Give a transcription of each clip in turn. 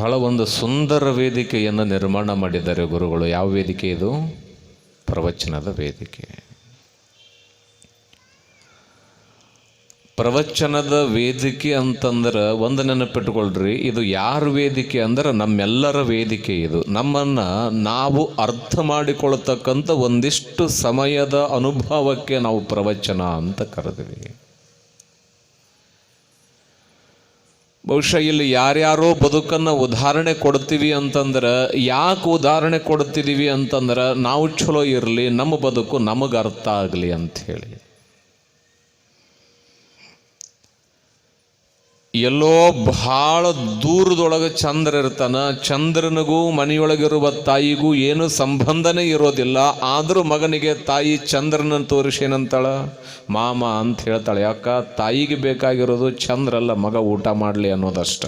ಬಹಳ ಒಂದು ಸುಂದರ ವೇದಿಕೆಯನ್ನು ನಿರ್ಮಾಣ ಮಾಡಿದ್ದಾರೆ ಗುರುಗಳು. ಯಾವ ವೇದಿಕೆ ಇದು? ಪ್ರವಚನದ ವೇದಿಕೆ. ಪ್ರವಚನದ ವೇದಿಕೆ ಅಂತಂದ್ರೆ ಒಂದು ನೆನಪಿಟ್ಕೊಳ್ರಿ, ಇದು ಯಾರ ವೇದಿಕೆ ಅಂದ್ರೆ ನಮ್ಮೆಲ್ಲರ ವೇದಿಕೆ ಇದು. ನಮ್ಮನ್ನು ನಾವು ಅರ್ಥ ಮಾಡಿಕೊಳ್ತಕ್ಕಂಥ ಒಂದಿಷ್ಟು ಸಮಯದ ಅನುಭವಕ್ಕೆ ನಾವು ಪ್ರವಚನ ಅಂತ ಕರೆದ್ವಿ. ಬಹುಶಃ ಇಲ್ಲಿ ಯಾರ್ಯಾರೋ ಬದುಕನ್ನು ಉದಾಹರಣೆ ಕೊಡ್ತೀವಿ ಅಂತಂದ್ರೆ, ಯಾಕೆ ಉದಾಹರಣೆ ಕೊಡ್ತಿದ್ದೀವಿ ಅಂತಂದ್ರೆ, ನಾವು ಚಲೋ ಇರಲಿ, ನಮ್ಮ ಬದುಕು ನಮಗೆ ಅರ್ಥ ಆಗಲಿ ಅಂಥೇಳಿ ಎಲ್ಲೋ ಬಹಳ ದೂರದೊಳಗೆ ಚಂದ್ರ ಇರ್ತಾನ, ಚಂದ್ರನಿಗೂ ಮನೆಯೊಳಗಿರುವ ತಾಯಿಗೂ ಏನು ಸಂಬಂಧನೇ ಇರೋದಿಲ್ಲ. ಆದರೂ ಮಗನಿಗೆ ತಾಯಿ ಚಂದ್ರನ ತೋರಿಸಿ ಏನಂತಾಳ ಮಾಮ ಅಂತ ಹೇಳ್ತಾಳೆ. ಯಾಕ? ತಾಯಿಗೆ ಬೇಕಾಗಿರೋದು ಚಂದ್ರಲ್ಲ, ಮಗ ಊಟ ಮಾಡಲಿ ಅನ್ನೋದಷ್ಟ.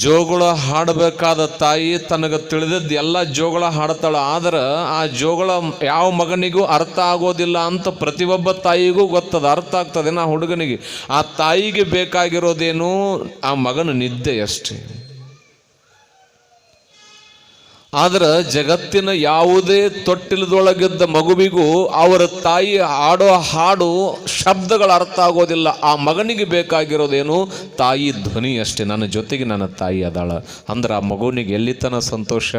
ಜೋಗುಳ ಹಾಡಬೇಕಾದ ತಾಯಿ ತನಗೆ ತಿಳಿದದ್ದು ಎಲ್ಲ ಜೋಗಳ ಹಾಡ್ತಾಳ. ಆದ್ರೆ ಆ ಜೋಗಳ ಯಾವ ಮಗನಿಗೂ ಅರ್ಥ ಆಗೋದಿಲ್ಲ ಅಂತ ಪ್ರತಿಯೊಬ್ಬ ತಾಯಿಗೂ ಗೊತ್ತದ. ಅರ್ಥ ಆಗ್ತದೆ ನಾ ಹುಡುಗನಿಗೆ. ಆ ತಾಯಿಗೆ ಬೇಕಾಗಿರೋದೇನು? ಆ ಮಗನ ನಿದ್ದೆ ಅಷ್ಟೇ. ಆದ್ರೆ ಜಗತ್ತಿನ ಯಾವುದೇ ತೊಟ್ಟಿಲದೊಳಗಿದ್ದ ಮಗುವಿಗೂ ಅವರ ತಾಯಿ ಹಾಡೋ ಹಾಡು ಶಬ್ದಗಳ ಅರ್ಥ ಆಗೋದಿಲ್ಲ. ಆ ಮಗನಿಗೆ ಬೇಕಾಗಿರೋದೇನು? ತಾಯಿ ಧ್ವನಿ ಅಷ್ಟೇ. ನನ್ನ ಜೊತೆಗೆ ನನ್ನ ತಾಯಿ ಅದಾಳ. ಅಂದ್ರೆ ಆ ಮಗುವಿನಿಗೆ ಎಲ್ಲಿತನ ಸಂತೋಷ?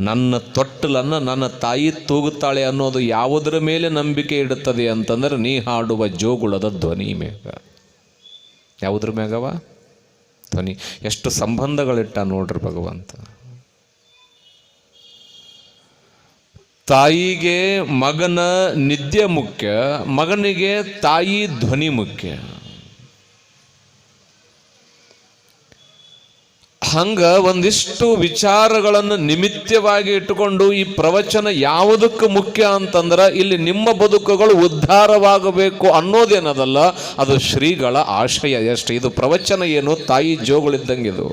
ನನ್ನ ತೊಟ್ಟಲನ್ನು ನನ್ನ ತಾಯಿ ತೂಗುತ್ತಾಳೆ ಅನ್ನೋದು ಯಾವುದರ ಮೇಲೆ ನಂಬಿಕೆ ಇಡುತ್ತದೆ ಅಂತಂದ್ರೆ ನೀ ಹಾಡುವ ಜೋಗುಳದ ಧ್ವನಿ ಮೇಘ. ಯಾವುದ್ರ ಮೇಘವ? ಧ್ವನಿ. ಎಷ್ಟು ಸಂಬಂಧಗಳಿಟ್ಟ ನೋಡ್ರಿ ಭಗವಂತ. ತಾಯಿಗೆ ಮಗನ ನಿದ್ದೆ ಮುಖ್ಯ, ಮಗನಿಗೆ ತಾಯಿ ಧ್ವನಿ ಮುಖ್ಯ. ಹಂಗ ಒಂದಿಷ್ಟು ವಿಚಾರಗಳನ್ನು ನಿಮಿತ್ತವಾಗಿ ಇಟ್ಟುಕೊಂಡು ಈ ಪ್ರವಚನ ಯಾವುದಕ್ಕೆ ಮುಖ್ಯ ಅಂತಂದ್ರೆ ಇಲ್ಲಿ ನಿಮ್ಮ ಬದುಕುಗಳು ಉದ್ಧಾರವಾಗಬೇಕು ಅನ್ನೋದೇನದಲ್ಲ, ಅದು ಶ್ರೀಗಳ ಆಶಯ ಎಷ್ಟು. ಇದು ಪ್ರವಚನ ಏನು? ತಾಯಿ ಜೋಗಳಿದ್ದಂಗಿದು.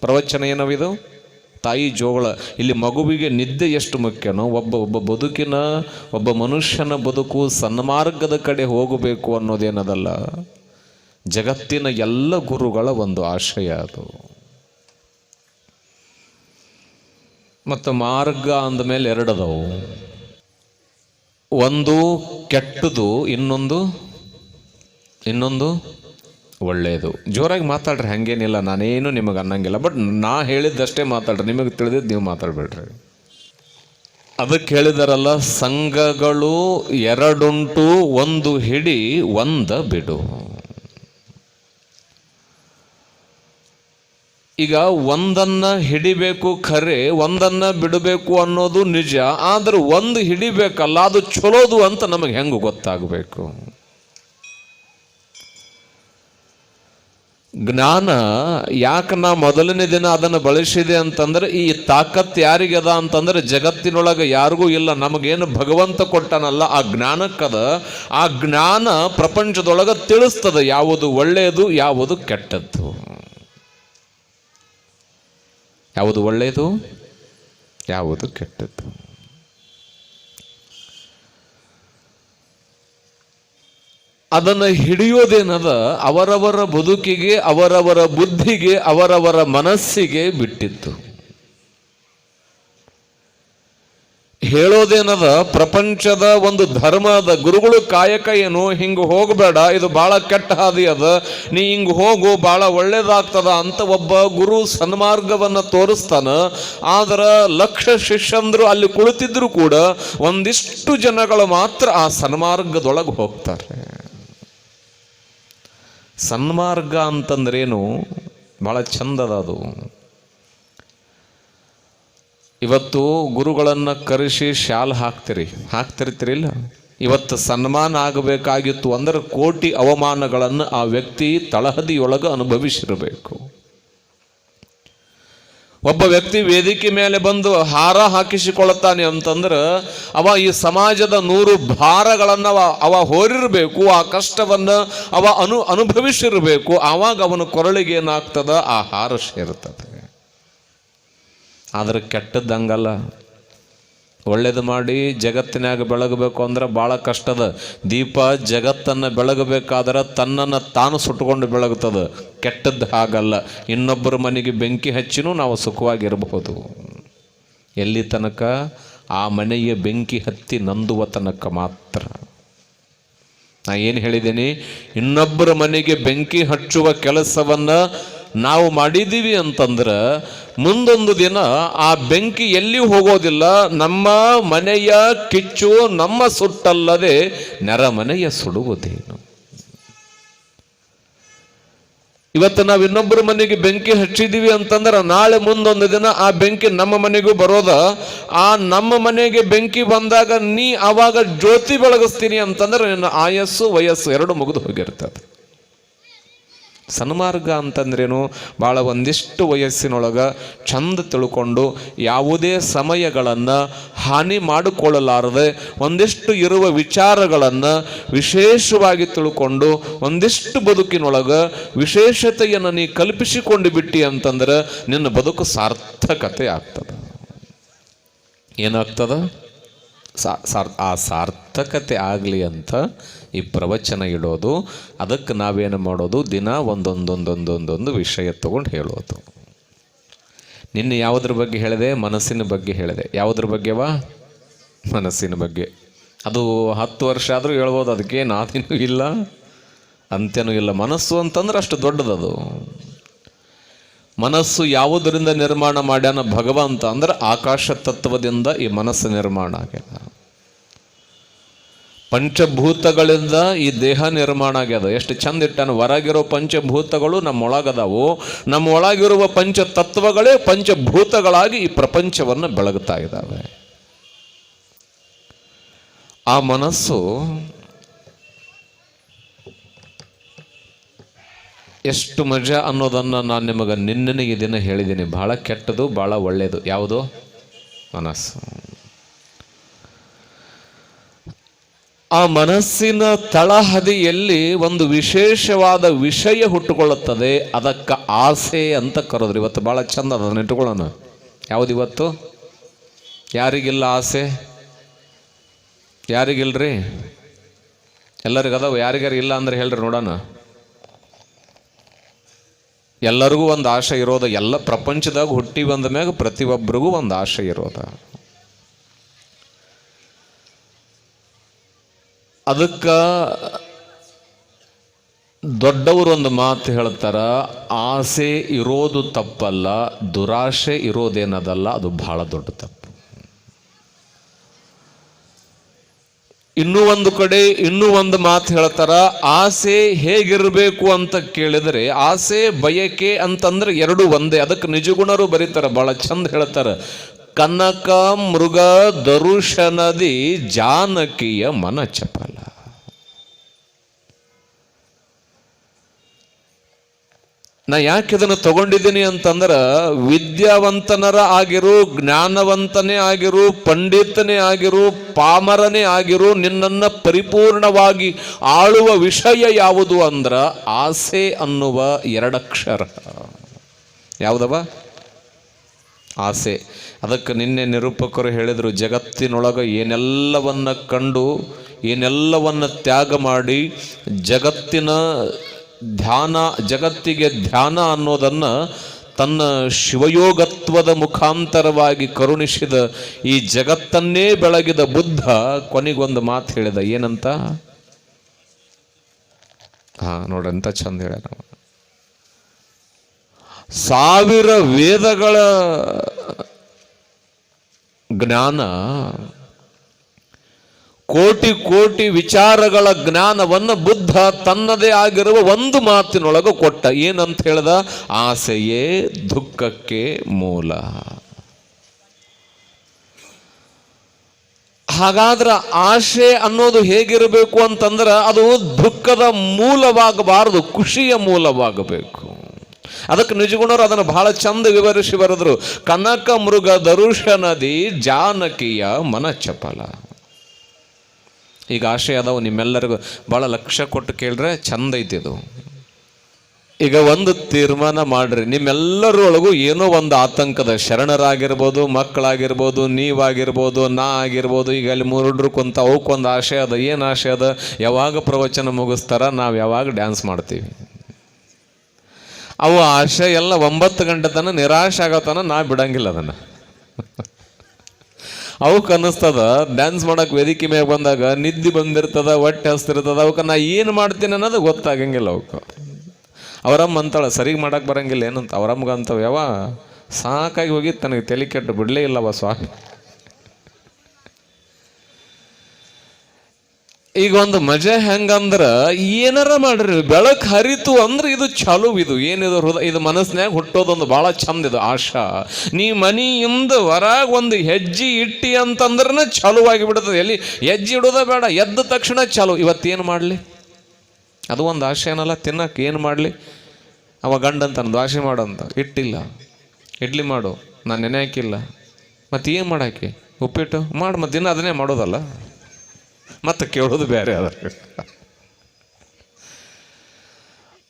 ಪ್ರವಚನ ಏನವಿದು? ತಾಯಿ ಜೋಗಳ ಇಲ್ಲಿ ಮಗುವಿಗೆ ನಿದ್ದೆ ಎಷ್ಟು ಮುಖ್ಯನೋ, ಒಬ್ಬ ಒಬ್ಬ ಬದುಕಿನ, ಒಬ್ಬ ಮನುಷ್ಯನ ಬದುಕು ಸನ್ಮಾರ್ಗದ ಕಡೆ ಹೋಗಬೇಕು ಅನ್ನೋದೇನದಲ್ಲ. ಜಗತ್ತಿನ ಎಲ್ಲ ಗುರುಗಳ ಒಂದು ಆಶಯ ಅದು. ಮತ್ತು ಮಾರ್ಗ ಅಂದಮೇಲೆ ಎರಡದವು. ಒಂದು ಕೆಟ್ಟದು ಇನ್ನೊಂದು ಇನ್ನೊಂದು ಒಳ್ಳೆಯದು ಜೋರಾಗಿ ಮಾತಾಡ್ರಿ, ಹಂಗೇನಿಲ್ಲ, ನಾನೇನು ನಿಮಗೆ ಅನ್ನಂಗಿಲ್ಲ. ಬಟ್ ನಾ ಹೇಳಿದ್ದಷ್ಟೇ ಮಾತಾಡ್ರಿ, ನಿಮಗೆ ತಿಳಿದಿದ್ದು ನೀವು ಮಾತಾಡಬೇಡ್ರಿ. ಅದಕ್ಕೆ ಹೇಳಿದಾರಲ್ಲ, ಸಂಘಗಳು ಎರಡುಂಟು, ಒಂದು ಹಿಡಿ, ಒಂದ ಬಿಡು. ಈಗ ಒಂದನ್ನ ಹಿಡಿಬೇಕು ಖರೆ, ಒಂದನ್ನ ಬಿಡಬೇಕು ಅನ್ನೋದು ನಿಜ. ಆದ್ರೆ ಒಂದು ಹಿಡಿಬೇಕಲ್ಲ, ಅದು ಚಲೋದು ಅಂತ ನಮಗೆ ಹೆಂಗೆ ಗೊತ್ತಾಗಬೇಕು? ಜ್ಞಾನ ಯಾಕೆ ನಾ ಮೊದಲನೇ ದಿನ ಅದನ್ನು ಬಳಸಿದೆ ಅಂತಂದ್ರೆ, ಈ ತಾಕತ್ ಯಾರಿಗದ ಅಂತಂದ್ರೆ, ಜಗತ್ತಿನೊಳಗೆ ಯಾರಿಗೂ ಇಲ್ಲ, ನಮಗೇನು ಭಗವಂತ ಕೊಟ್ಟನಲ್ಲ, ಆ ಜ್ಞಾನಕ್ಕದ, ಆ ಜ್ಞಾನ ಪ್ರಪಂಚದೊಳಗೆ ತಿಳಿಸ್ತದೆ ಯಾವುದು ಒಳ್ಳೆಯದು ಯಾವುದು ಕೆಟ್ಟದ್ದು. ಯಾವುದು ಒಳ್ಳೆಯದು ಯಾವುದು ಕೆಟ್ಟದ್ದು. ಅದನ್ನು ಹಿಡಿಯೋದೇನದ? ಅವರವರ ಬದುಕಿಗೆ, ಅವರವರ ಬುದ್ಧಿಗೆ, ಅವರವರ ಮನಸ್ಸಿಗೆ ಬಿಟ್ಟಿತ್ತು. ಹೇಳೋದೇನದ? ಪ್ರಪಂಚದ ಒಂದು ಧರ್ಮದ ಗುರುಗಳು ಕಾಯಕ ಏನು? ಹಿಂಗೆ ಹೋಗಬೇಡ, ಇದು ಬಹಳ ಕೆಟ್ಟ ಹಾದಿ ಅದ. ನೀ ಹಿಂಗೆ ಹೋಗು ಬಹಳ ಒಳ್ಳೇದಾಗ್ತದ ಅಂತ ಒಬ್ಬ ಗುರು ಸನ್ಮಾರ್ಗವನ್ನು ತೋರಿಸ್ತಾನ. ಆದ್ರ ಲಕ್ಷ ಶಿಷ್ಯಂದ್ರು ಅಲ್ಲಿ ಕುಳಿತಿದ್ರು ಕೂಡ ಒಂದಿಷ್ಟು ಜನಗಳು ಮಾತ್ರ ಆ ಸನ್ಮಾರ್ಗದೊಳಗೆ ಹೋಗ್ತಾರೆ. ಸನ್ಮಾರ್ಗ ಅಂತಂದ್ರೇನು? ಬಹಳ ಚಂದದ ಅದು. ಇವತ್ತು ಗುರುಗಳನ್ನು ಕರೆಸಿ ಶಾಲ್ ಹಾಕ್ತಿರಿ. ಹಾಕ್ತಿರ್ತೀರಿಲ್ಲ ಇವತ್ತು ಸನ್ಮಾನ ಆಗಬೇಕಾಗಿತ್ತು ಅಂದ್ರೆ ಕೋಟಿ ಅವಮಾನಗಳನ್ನು ಆ ವ್ಯಕ್ತಿ ತಳಹದಿಯೊಳಗೆ ಅನುಭವಿಸಿರಬೇಕು. ಒಬ್ಬ ವ್ಯಕ್ತಿ ವೇದಿಕೆ ಮೇಲೆ ಬಂದು ಹಾರ ಹಾಕಿಸಿಕೊಳ್ಳುತ್ತಾನೆ ಅಂತಂದ್ರೆ ಅವ ಈ ಸಮಾಜದ ನೂರು ಭಾರಗಳನ್ನು ಅವ ಅವ ಹೋರಿರಬೇಕು, ಆ ಕಷ್ಟವನ್ನು ಅವ ಅನು, ಅನುಭವಿಸಿರಬೇಕು, ಆವಾಗ ಅವನ ಕೊರಳಿಗೆ ಏನಾಗ್ತದ? ಆ ಹಾರ ಸೇರ್ತದೆ. ಆದರೆ ಕೆಟ್ಟದ್ದಂಗಲ್ಲ. ಒಳ್ಳೇದು ಮಾಡಿ ಜಗತ್ತಿನಾಗ ಬೆಳಗಬೇಕು ಅಂದ್ರೆ ಭಾಳ ಕಷ್ಟದ. ದೀಪ ಜಗತ್ತನ್ನು ಬೆಳಗಬೇಕಾದ್ರೆ ತನ್ನನ್ನು ತಾನು ಸುಟ್ಟುಕೊಂಡು ಬೆಳಗುತ್ತದೆ. ಕೆಟ್ಟದ್ದು ಹಾಗಲ್ಲ. ಇನ್ನೊಬ್ಬರ ಮನೆಗೆ ಬೆಂಕಿ ಹಚ್ಚಿನೂ ನಾವು ಸುಖವಾಗಿರಬಹುದು. ಎಲ್ಲಿ ತನಕ? ಆ ಮನೆಯ ಬೆಂಕಿ ಹತ್ತಿ ನಂದುವ ತನಕ ಮಾತ್ರ. ನಾ ಏನು ಹೇಳಿದ್ದೀನಿ? ಇನ್ನೊಬ್ಬರ ಮನೆಗೆ ಬೆಂಕಿ ಹಚ್ಚುವ ಕೆಲಸವನ್ನು ನಾವು ಮಾಡಿದ್ದೀವಿ ಅಂತಂದ್ರೆ ಮುಂದೊಂದು ದಿನ ಆ ಬೆಂಕಿ ಎಲ್ಲಿ ಹೋಗೋದಿಲ್ಲ, ನಮ್ಮ ಮನೆಯ ಕಿಚ್ಚು, ನಮ್ಮ ಸುಟ್ಟಲ್ಲದೆ ನೆರಮನೆಯ ಸುಡುವುದೇನು? ಇವತ್ತು ನಾವು ಇನ್ನೊಬ್ಬರ ಮನೆಗೆ ಬೆಂಕಿ ಹಚ್ಚಿದೀವಿ ಅಂತಂದ್ರೆ ನಾಳೆ ಮುಂದೊಂದು ದಿನ ಆ ಬೆಂಕಿ ನಮ್ಮ ಮನೆಗೂ ಬರೋದ. ಆ ನಮ್ಮ ಮನೆಗೆ ಬೆಂಕಿ ಬಂದಾಗ ನೀ ಆವಾಗ ಜ್ಯೋತಿ ಬೆಳಗಿಸ್ತೀನಿ ಅಂತಂದ್ರೆ ನಿನ್ನ ಆಯಸ್ಸು, ವಯಸ್ಸು ಎರಡು ಮುಗಿದು ಹೋಗಿರ್ತದೆ. ಸನ್ಮಾರ್ಗ ಅಂತಂದ್ರೇನು? ಭಾಳ ಒಂದಿಷ್ಟು ವಯಸ್ಸಿನೊಳಗೆ ಚಂದ ತಿಳ್ಕೊಂಡು ಯಾವುದೇ ಸಮಯಗಳನ್ನು ಹಾನಿ ಮಾಡಿಕೊಳ್ಳಲಾರದೆ ಒಂದಿಷ್ಟು ಇರುವ ವಿಚಾರಗಳನ್ನು ವಿಶೇಷವಾಗಿ ತಿಳ್ಕೊಂಡು ಒಂದಿಷ್ಟು ಬದುಕಿನೊಳಗೆ ವಿಶೇಷತೆಯನ್ನು ನೀ ಕಲ್ಪಿಸಿಕೊಂಡು ಬಿಟ್ಟಿ ಅಂತಂದ್ರೆ ನಿನ್ನ ಬದುಕು ಸಾರ್ಥಕತೆ ಆಗ್ತದೆ. ಏನಾಗ್ತದ? ಸಾರ್, ಆ ಸಾರ್ಥಕತೆ ಆಗಲಿ ಅಂತ ಈ ಪ್ರವಚನ ಇಡೋದು, ಅದಕ್ಕೆ ನಾವೇನು ಮಾಡೋದು? ದಿನ ಒಂದೊಂದೊಂದೊಂದೊಂದೊಂದು ವಿಷಯ ತಗೊಂಡು ಹೇಳೋದು. ನಿನ್ನೆ ಯಾವುದ್ರ ಬಗ್ಗೆ ಹೇಳಿದೆ? ಮನಸ್ಸಿನ ಬಗ್ಗೆ ಹೇಳಿದೆ. ಯಾವುದ್ರ ಬಗ್ಗೆವಾ? ಮನಸ್ಸಿನ ಬಗ್ಗೆ. ಅದು ಹತ್ತು ವರ್ಷ ಆದರೂ ಹೇಳ್ಬೋದು ಅದಕ್ಕೆ ನಾದಿನೂ ಇಲ್ಲ, ಅಂತ್ಯನೂ ಇಲ್ಲ. ಮನಸ್ಸು ಅಂತಂದ್ರೆ ಅಷ್ಟು ದೊಡ್ಡದದು. ಮನಸ್ಸು ಯಾವುದರಿಂದ ನಿರ್ಮಾಣ ಮಾಡ್ಯಾನ ಭಗವಂತ ಅಂದ್ರೆ ಆಕಾಶ ತತ್ವದಿಂದ ಈ ಮನಸ್ಸು ನಿರ್ಮಾಣ ಆಗ್ಯದ ಪಂಚಭೂತಗಳಿಂದ ಈ ದೇಹ ನಿರ್ಮಾಣ ಆಗ್ಯದ. ಎಷ್ಟು ಚಂದ ಇಟ್ಟಾನ. ಹೊರಗಿರೋ ಪಂಚಭೂತಗಳು ನಮ್ಮೊಳಗದವು. ನಮ್ಮೊಳಗಿರುವ ಪಂಚ ತತ್ವಗಳೇ ಪಂಚಭೂತಗಳಾಗಿ ಈ ಪ್ರಪಂಚವನ್ನು ಬೆಳಗುತ್ತಾ ಇದ್ದಾವೆ ಆ ಮನಸ್ಸು ಎಷ್ಟು ಮಜಾ ಅನ್ನೋದನ್ನು ನಾನು ನಿಮಗೆ ನಿನ್ನೆ ಈ ದಿನ ಹೇಳಿದ್ದೀನಿ ಭಾಳ ಕೆಟ್ಟದು, ಭಾಳ ಒಳ್ಳೆಯದು ಯಾವುದು? ಮನಸ್ಸು. ಆ ಮನಸ್ಸಿನ ತಳಹದಿಯಲ್ಲಿ ಒಂದು ವಿಶೇಷವಾದ ವಿಷಯ ಹುಟ್ಟುಕೊಳ್ಳುತ್ತದೆ. ಅದಕ್ಕೆ ಆಸೆ ಅಂತ ಕರೋದ್ರಿ. ಇವತ್ತು ಭಾಳ ಚಂದ ಅದನ್ನು ಇಟ್ಟುಕೊಳ್ಳೋಣ. ಯಾವುದು ಇವತ್ತು? ಯಾರಿಗಿಲ್ಲ ಆಸೆ? ಯಾರಿಗಿಲ್ರಿ? ಎಲ್ಲರಿಗದವು? ಯಾರಿಗಾರು ಇಲ್ಲ ಅಂದ್ರೆ ಹೇಳ್ರಿ ನೋಡೋಣ. ಎಲ್ಲರಿಗೂ ಒಂದು ಆಶೆ ಇರೋದ, ಎಲ್ಲ ಪ್ರಪಂಚದಾಗ ಹುಟ್ಟಿ ಬಂದ ಮ್ಯಾಗ ಪ್ರತಿಯೊಬ್ಬರಿಗೂ ಒಂದು ಆಶೆ ಇರೋದ. ಅದಕ್ಕೆ ದೊಡ್ಡವರು ಒಂದು ಮಾತು ಹೇಳ್ತಾರ, ಆಸೆ ಇರೋದು ತಪ್ಪಲ್ಲ, ದುರಾಶೆ ಇರೋದೇನದಲ್ಲ, ಅದು ಬಹಳ ದೊಡ್ಡ ತಪ್ಪು. ಇನ್ನೂ ಒಂದು ಕಡೆ, ಇನ್ನೂ ಒಂದು ಮಾತು ಹೇಳ್ತಾರ, ಆಸೆ ಹೇಗಿರಬೇಕು ಅಂತ ಕೇಳಿದರೆ, ಆಸೆ, ಬಯಕೆ ಅಂತಂದ್ರೆ ಎರಡು ಒಂದೇ, ಅದಕ್ಕೆ ನಿಜಗುಣರು ಬರೀತಾರ, ಬಹಳ ಚಂದ ಹೇಳ್ತಾರೆ. ಕನಕ ಮೃಗ ದರುಶನದಿ ಜಾನಕಿಯ ಮನ ಚಪಲ ನಾ ಯಾಕೆ ಇದನ್ನು ತಗೊಂಡಿದ್ದೀನಿ ಅಂತಂದ್ರೆ ವಿದ್ಯಾವಂತನರ ಆಗಿರು, ಜ್ಞಾನವಂತನೇ ಆಗಿರು, ಪಂಡಿತನೇ ಆಗಿರು, ಪಾಮರನೇ ಆಗಿರು, ನಿನ್ನನ್ನು ಪರಿಪೂರ್ಣವಾಗಿ ಆಳುವ ವಿಷಯ ಯಾವುದು ಅಂದ್ರೆ ಆಸೆ ಅನ್ನುವ ಎರಡಕ್ಷರ ಯಾವುದವ? ಆಸೆ. ಅದಕ್ಕೆ ನಿನ್ನೆ ನಿರೂಪಕರು ಹೇಳಿದರು, ಜಗತ್ತಿನೊಳಗೆ ಏನೆಲ್ಲವನ್ನು ಕಂಡು, ಏನೆಲ್ಲವನ್ನು ತ್ಯಾಗ ಮಾಡಿ, ಜಗತ್ತಿನ ಧ್ಯಾನ, ಜಗತ್ತಿಗೆ ಧ್ಯಾನ ಅನ್ನೋದನ್ನು ತನ್ನ ಶಿವಯೋಗತ್ವದ ಮುಖಾಂತರವಾಗಿ ಕರುಣಿಸಿದ ಈ ಜಗತ್ತನ್ನೇ ಬೆಳಗಿದ ಬುದ್ಧ ಕೊನೆಗೊಂದು ಮಾತು ಹೇಳಿದ. ಏನಂತ? ಹಾ ನೋಡಂತ ಚಂದ ಹೇಳ ಸಾವಿರ ವೇದಗಳ ಜ್ಞಾನ ಕೋಟಿ ಕೋಟಿ ವಿಚಾರಗಳ ಜ್ಞಾನವನ್ನು ಬುದ್ಧ ತನ್ನದೇ ಆಗಿರುವ ಒಂದು ಮಾತಿನೊಳಗೆ ಕೊಟ್ಟ. ಏನಂತ ಹೇಳ್ದ? ಆಸೆಯೇ ದುಃಖಕ್ಕೆ ಮೂಲ. ಹಾಗಾದ್ರೆ ಆಶೆ ಅನ್ನೋದು ಹೇಗಿರಬೇಕು ಅಂತಂದ್ರೆ ಅದು ದುಃಖದ ಮೂಲವಾಗಬಾರದು, ಖುಷಿಯ ಮೂಲವಾಗಬೇಕು. ಅದಕ್ಕೆ ನಿಜಗುಣರು ಅದನ್ನು ಬಹಳ ಚಂದ ವಿವರಿಸಿ ಬರೆದ್ರು. ಕನಕ ಮೃಗ ದರುಶನದಿ ಜಾನಕಿಯ ಮನ ಚಪಲ ಈಗ ಆಶಯ ಅದಾವು ನಿಮ್ಮೆಲ್ಲರಿಗೂ ಭಾಳ ಲಕ್ಷ್ಯ ಕೊಟ್ಟು ಕೇಳಿದ್ರೆ ಚಂದ ಐತಿ ಇದು ಈಗ ಒಂದು ತೀರ್ಮಾನ ಮಾಡ್ರಿ ನಿಮ್ಮೆಲ್ಲರೊಳಗೂ ಏನೋ ಒಂದು ಆತಂಕದ ಶರಣರಾಗಿರ್ಬೋದು, ಮಕ್ಕಳಾಗಿರ್ಬೋದು, ನೀವಾಗಿರ್ಬೋದು, ನಾ ಆಗಿರ್ಬೋದು, ಈಗ ಅಲ್ಲಿ ಮೂರುಡ್ರು ಕುಂತ ಅವಕ್ಕೊಂದು ಆಶಯ ಅದ, ಏನು ಆಶಯ ಅದ? ಯಾವಾಗ ಪ್ರವಚನ ಮುಗಿಸ್ತಾರ, ನಾವು ಯಾವಾಗ ಡ್ಯಾನ್ಸ್ ಮಾಡ್ತೀವಿ. ಅವು ಆಶೆ ಎಲ್ಲ ಒಂಬತ್ತು ಗಂಟೆ ತನಕ ನಿರಾಶೆ ಆಗತನ ನಾ ಬಿಡಂಗಿಲ್ಲ ಅದನ್ನು. ಅವಕ್ಕೆ ಅನ್ನಿಸ್ತದ ಡ್ಯಾನ್ಸ್ ಮಾಡೋಕೆ ವೇದಿಕೆ ಮೇಲೆ ಬಂದಾಗ ನಿದ್ದೆ ಬಂದಿರ್ತದ, ಹೊಟ್ಟೆ ಹಸ್ತಿರ್ತದ, ಅವಕ್ಕೆ ನಾ ಏನು ಮಾಡ್ತೀನಿ ಅನ್ನೋದು ಗೊತ್ತಾಗಂಗಿಲ್ಲ ಅವಕ್ಕೆ. ಅವರಮ್ಮ ಅಂತಾಳೆ, ಸರಿಗೆ ಮಾಡೋಕೆ ಬರಂಗಿಲ್ಲ, ಏನಂತ. ಅವರಮ್ಮಗ ಅಂತವ ಯಾವ ಸಾಕಾಗಿ ಹೋಗಿ ತನಗೆ ತಲೆ ಕೆಟ್ಟು ಬಿಡಲೇ ಇಲ್ಲವ ಸ್ವಾಮಿ. ಈಗ ಒಂದು ಮಜೆ ಹೆಂಗಂದ್ರ ಏನಾರ ಮಾಡ್ರಿ, ಬೆಳಕು ಹರಿತು ಅಂದ್ರೆ ಇದು ಚಲೋ ಇದು ಏನಿದು ಹೃದಯ, ಇದು ಮನಸ್ಸಿನಾಗ ಹುಟ್ಟೋದೊಂದು ಭಾಳ ಚಂದ ಇದು ಆಶಾ. ನೀ ಮನಿಯಿಂದ ಹೊರಗೆ ಒಂದು ಹೆಜ್ಜೆ ಇಟ್ಟಿ ಅಂತಂದ್ರನ ಚಾಲುವಾಗಿ ಬಿಡ್ತದೆ. ಎಲ್ಲಿ ಹೆಜ್ಜೆ ಇಡೋದ ಬೇಡ, ಎದ್ದ ತಕ್ಷಣ ಚಾಲು. ಇವತ್ತೇನು ಮಾಡಲಿ? ಅದು ಒಂದು ಆಶೆ ಏನಲ್ಲ ತಿನ್ನಕ್ಕೆ ಏನು ಮಾಡಲಿ? ಅವ ಗಂಡ ಅಂತ ದ್ವಾಸೆ ಮಾಡಂತ. ಇಟ್ಟಿಲ್ಲ. ಇಡ್ಲಿ ಮಾಡು. ನಾನು ನೆನೆ ಹಾಕಿಲ್ಲ. ಮತ್ತೆ ಏನು ಮಾಡಾಕಿ? ಉಪ್ಪಿಟ್ಟು? ಮಾಡಿ, ಮತ್ತೆ ದಿನ ಅದನ್ನೇ ಮಾಡೋದಲ್ಲ. ಮತ್ತೆ ಕೇಳೋದು ಬೇರೆ ಅದ.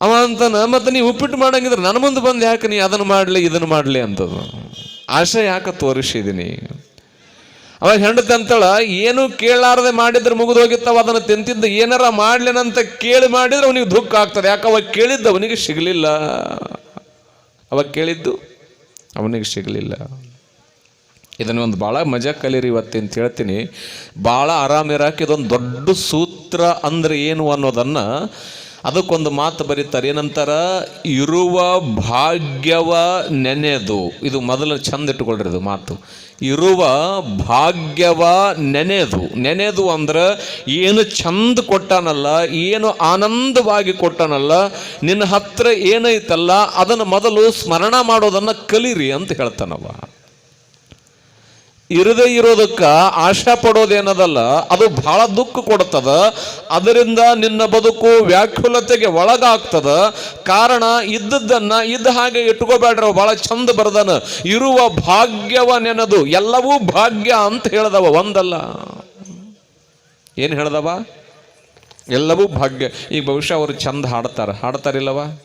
ಅವ ಅಂತಾನ, ಮತ್ತೆ ನೀವು ಉಪ್ಪಿಟ್ಟು ಮಾಡಂಗಿದ್ರೆ ನನ್ನ ಮುಂದೆ ಬಂದು ಯಾಕೆ ನೀ ಅದನ್ನು ಮಾಡಲಿ, ಇದನ್ನು ಮಾಡಲಿ ಅಂತದ್ದು ಆಶೆ ಯಾಕೆ ತೋರಿಸಿದ್ದೀನಿ ಅವಾಗ ಹೆಂಡತಿ ಅಂತಾಳ, ಏನು ಕೇಳಾರದೆ ಮಾಡಿದ್ರೆ ಮುಗಿದು ಹೋಗಿತ್ತವ ಅದನ್ನು ತಿಂತಿದ್ದ ಏನಾರ ಮಾಡ್ಲೇನಂತ ಕೇಳಿ ಮಾಡಿದ್ರೆ ಅವನಿಗೆ ದುಃಖ ಆಗ್ತದೆ. ಯಾಕೆ ಅವಾಗ ಕೇಳಿದ್ದು ಅವನಿಗೆ ಸಿಗಲಿಲ್ಲ. ಅವಾಗ ಕೇಳಿದ್ದು ಅವನಿಗೆ ಸಿಗಲಿಲ್ಲ. ಇದನ್ನ ಒಂದು ಭಾಳ ಮಜಾ ಕಲೀರಿ ಇವತ್ತಿನ ಹೇಳ್ತೀನಿ. ಭಾಳ ಆರಾಮಿರಾಕಿ ಇದೊಂದು ದೊಡ್ಡ ಸೂತ್ರ ಅಂದ್ರೆ ಏನು ಅನ್ನೋದನ್ನು ಅದಕ್ಕೊಂದು ಮಾತು ಬರೀತಾರೆ. ಏನಂತಾರ? ಇರುವ ಭಾಗ್ಯವ ನೆನೆದು. ಇದು ಮೊದಲು ಚಂದ ಇಟ್ಕೊಳ್ರಿ ಇದು ಮಾತು. ಇರುವ ಭಾಗ್ಯವ ನೆನೆದು. ನೆನೆದು ಅಂದ್ರೆ ಏನು ಚಂದ ಕೊಟ್ಟಾನಲ್ಲ, ಏನು ಆನಂದವಾಗಿ ಕೊಟ್ಟಾನಲ್ಲ, ನಿನ್ನ ಹತ್ರ ಏನೈತಲ್ಲ, ಅದನ್ನು ಮೊದಲು ಸ್ಮರಣ ಮಾಡೋದನ್ನು ಕಲೀರಿ ಅಂತ ಹೇಳ್ತಾನವ. ಇರದೇ ಇರೋದಕ್ಕ ಆಶಾ ಪಡೋದೇನದಲ್ಲ ಅದು ಬಹಳ ದುಃಖ ಕೊಡ್ತದ. ಅದರಿಂದ ನಿನ್ನ ಬದುಕು ವ್ಯಾಕುಲತೆಗೆ ಒಳಗಾಗ್ತದ. ಕಾರಣ ಇದ್ದದ್ದನ್ನ ಇದ್ದ ಹಾಗೆ ಇಟ್ಕೋಬೇಡ್ರ ಬಹಳ ಚಂದ ಬರ್ದನ. ಇರುವ ಭಾಗ್ಯವ ನೆನದು ಎಲ್ಲವೂ ಭಾಗ್ಯ ಅಂತ ಹೇಳ್ದವ, ಒಂದಲ್ಲ. ಏನು ಹೇಳ್ದವ? ಎಲ್ಲವೂ ಭಾಗ್ಯ. ಈಗ ಬಹುಶಃ ಅವರು ಚಂದ ಹಾಡ್ತಾರ. ಹಾಡ್ತಾರಿಲ್ಲವ?